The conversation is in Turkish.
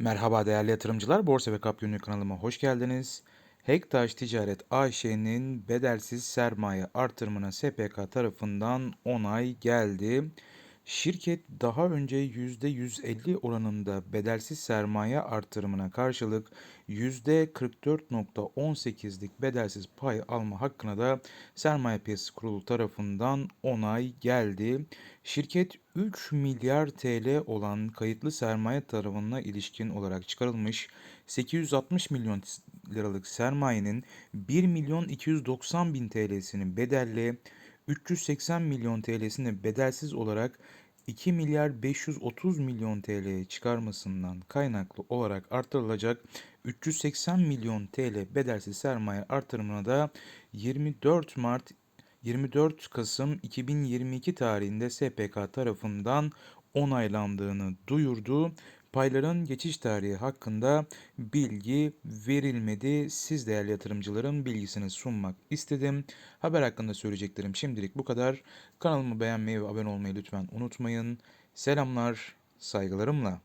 Merhaba değerli yatırımcılar, Borsa ve Kap Günlük kanalıma hoş geldiniz. Hektaş Ticaret AŞ'nin bedelsiz sermaye artırımına SPK tarafından onay geldi. Şirket daha önce %150 oranında bedelsiz sermaye artırımına karşılık %44.18'lik bedelsiz pay alma hakkına da Sermaye Piyasası Kurulu tarafından onay geldi. Şirket 3 milyar TL olan kayıtlı sermaye tarafına ilişkin olarak çıkarılmış 860 milyon liralık sermayenin 1 milyon 290 bin TL'sini bedelli, 380 milyon TL'sini bedelsiz olarak 2 milyar 530 milyon TL'ye çıkarmasından kaynaklı olarak artırılacak 380 milyon TL bedelsiz sermaye artırımına da 24 Mart 24 Kasım 2022 tarihinde SPK tarafından onaylandığını duyurdu. Payların geçiş tarihi hakkında bilgi verilmedi. Siz değerli yatırımcıların bilgisini sunmak istedim. Haber hakkında söyleyeceklerim şimdilik bu kadar. Kanalımı beğenmeyi ve abone olmayı lütfen unutmayın. Selamlar, saygılarımla.